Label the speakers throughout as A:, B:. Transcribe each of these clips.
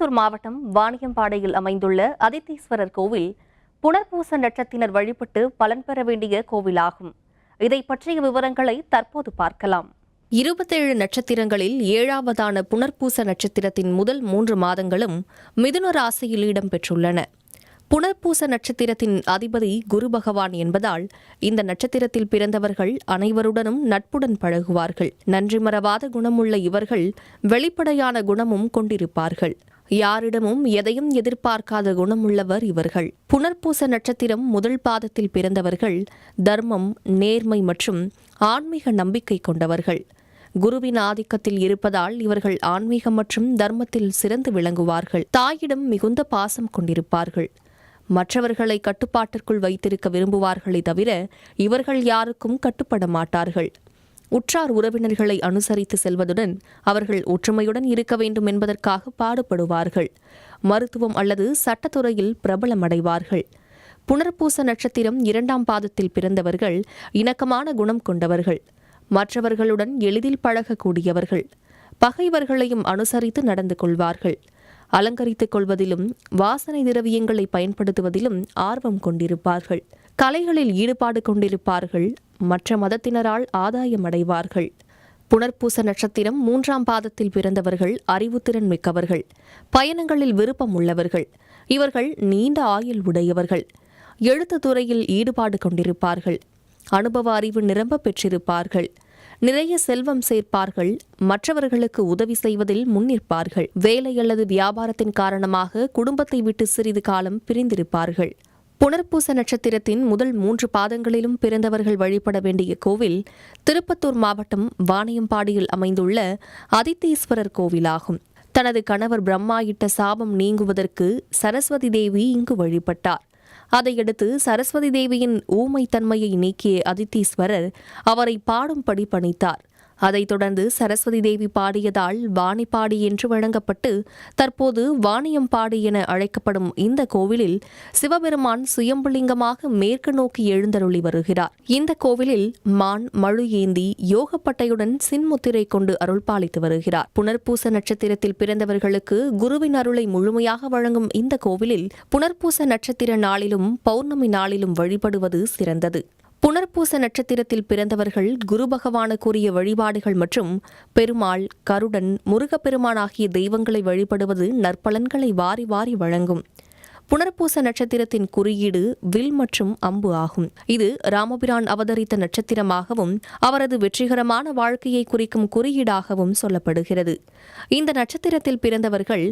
A: கோயம்புத்தூர் மாவட்டம் வாணியம்பாடையில் அமைந்துள்ள அதித்தீஸ்வரர் கோவில் புனர்பூச நட்சத்தினர் வழிபட்டு பலன் பெற வேண்டிய கோவிலாகும். இதை பற்றிய விவரங்களை தற்போது பார்க்கலாம். இருபத்தேழு நட்சத்திரங்களில் ஏழாவதான புனர்பூச நட்சத்திரத்தின் முதல் மூன்று மாதங்களும் மிதுன ராசியில் இடம்பெற்றுள்ளன. புனர்பூச நட்சத்திரத்தின் அதிபதி குரு பகவான் என்பதால் இந்த நட்சத்திரத்தில் பிறந்தவர்கள் அனைவருடனும் நட்புடன் பழகுவார்கள். நன்றி மறவாத குணமுள்ள இவர்கள் வெளிப்படையான குணமும் கொண்டிருப்பார்கள். யாரிடமும் எதையும் எதிர்பார்க்காத குணமுள்ளவர் இவர்கள். புனர்பூச நட்சத்திரம் முதல் பாதத்தில் பிறந்தவர்கள் தர்மம் நேர்மை மற்றும் ஆன்மீக நம்பிக்கை கொண்டவர்கள். குருவின் ஆதிக்கத்தில் இருப்பதால் இவர்கள் ஆன்மீகம் மற்றும் தர்மத்தில் சிறந்து விளங்குவார்கள். தாயிடம் மிகுந்த பாசம் கொண்டிருப்பார்கள். மற்றவர்களை கட்டுப்பாட்டிற்குள் வைத்திருக்க விரும்புவார்களே தவிர இவர்கள் யாருக்கும் கட்டுப்பட மாட்டார்கள். உற்றார் உறவினர்களை அனுசரித்து செல்வதுடன் அவர்கள் ஒற்றுமையுடன் இருக்க வேண்டும் என்பதற்காக பாடுபடுவார்கள். மருத்துவம் அல்லது சட்டத்துறையில் பிரபலமடைவார்கள். புனர்பூச நட்சத்திரம் இரண்டாம் பாதத்தில் பிறந்தவர்கள் இணக்கமான குணம் கொண்டவர்கள். மற்றவர்களுடன் எளிதில் பழகக்கூடியவர்கள். பகைவர்களையும் அனுசரித்து நடந்து கொள்வார்கள். அலங்கரித்துக் கொள்வதிலும் வாசனை திரவியங்களை பயன்படுத்துவதிலும் ஆர்வம் கொண்டிருப்பார்கள். கலைகளில் ஈடுபாடு கொண்டிருப்பார்கள் மற்ற மதத்தினரால் ஆதாயம் அடைவார்கள். புனர்பூச நட்சத்திரம் மூன்றாம் பாதத்தில் பிறந்தவர்கள் அறிவுத்திறன் மிக்கவர்கள் பயணங்களில் விருப்பம் உள்ளவர்கள் இவர்கள் நீண்ட ஆயுள் உடையவர்கள். எழுத்து துறையில் ஈடுபாடு கொண்டிருப்பார்கள் அனுபவ அறிவு நிரம்ப பெற்றிருப்பார்கள். நிறைய செல்வம் சேர்ப்பார்கள் மற்றவர்களுக்கு உதவி செய்வதில் முன்னிற்பார்கள். வேலை அல்லது வியாபாரத்தின் காரணமாக குடும்பத்தை விட்டு சிறிது காலம் பிரிந்திருப்பார்கள். புனர்பூச நட்சத்திரத்தின் முதல் மூன்று பாதங்களிலும் பிறந்தவர்கள் வழிபட வேண்டிய கோவில் திருப்பத்தூர் மாவட்டம் வாணியம்பாடியில் அமைந்துள்ள அதித்தீஸ்வரர் கோவிலாகும். தனது கணவர் பிரம்மா இட்ட சாபம் நீங்குவதற்கு சரஸ்வதி தேவி இங்கு வழிபட்டார். அதையடுத்து சரஸ்வதி தேவியின் ஊமைத்தன்மையை நீக்கிய அதித்தீஸ்வரர் அவரை பாடும்படி பணித்தார். அதைத் தொடர்ந்து சரஸ்வதி தேவி பாடியதால் வாணிப்பாடி என்று வழங்கப்பட்டு தற்போது வாணியம்பாடி என அழைக்கப்படும் இந்த கோவிலில் சிவபெருமான் சுயம்புலிங்கமாக மேற்கு நோக்கி எழுந்தருளி வருகிறார். இந்த கோவிலில் மான் மழு ஏந்தி யோகப்பட்டையுடன் சின்முத்திரை கொண்டு அருள்பாலித்து வருகிறார். புனர்பூச நட்சத்திரத்தில் பிறந்தவர்களுக்கு குருவின் அருளை முழுமையாக வழங்கும் இந்த கோவிலில் புனர்பூச நட்சத்திர நாளிலும் பௌர்ணமி நாளிலும் வழிபடுவது சிறந்தது. புனர்பூச நட்சத்திரத்தில் பிறந்தவர்கள் குரு பகவானுக்குரிய வழிபாடுகள் மற்றும் பெருமாள் கருடன் முருகப்பெருமான் ஆகிய தெய்வங்களை வழிபடுவது நற்பலன்களை வாரி வாரி வழங்கும். புனர்பூச நட்சத்திரத்தின் குறியீடு வில் மற்றும் அம்பு ஆகும். இது ராமபிரான் அவதரித்த நட்சத்திரமாகவும் அவரது வெற்றிகரமான வாழ்க்கையை குறிக்கும் குறியீடாகவும் சொல்லப்படுகிறது. இந்த நட்சத்திரத்தில் பிறந்தவர்கள்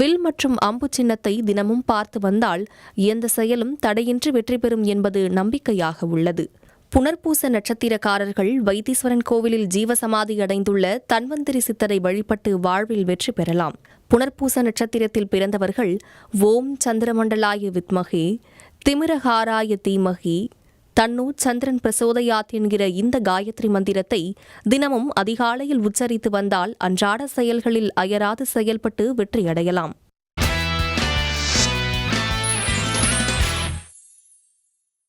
A: வில் மற்றும் அம்பு சின்னத்தை தினமும் பார்த்து வந்தால் எந்த செயலும் தடையின்றி வெற்றி பெறும் என்பது நம்பிக்கையாக உள்ளது. புனர்பூச நட்சத்திரக்காரர்கள் வைத்தீஸ்வரன் கோவிலில் ஜீவசமாதி அடைந்துள்ள தன்வந்திரி சித்தரை வழிபட்டு வாழ்வில் வெற்றி பெறலாம். புனர்பூச நட்சத்திரத்தில் பிறந்தவர்கள் ஓம் சந்திரமண்டலாய வித்மகி திமிரஹாராய தீமகி தன்னு சந்திரன் பிரசோதயாத் என்கிற இந்த காயத்ரி மந்திரத்தை தினமும் அதிகாலையில் உச்சரித்து வந்தால் அன்றாட செயல்களில் அயராது செயல்பட்டு வெற்றியடையலாம்.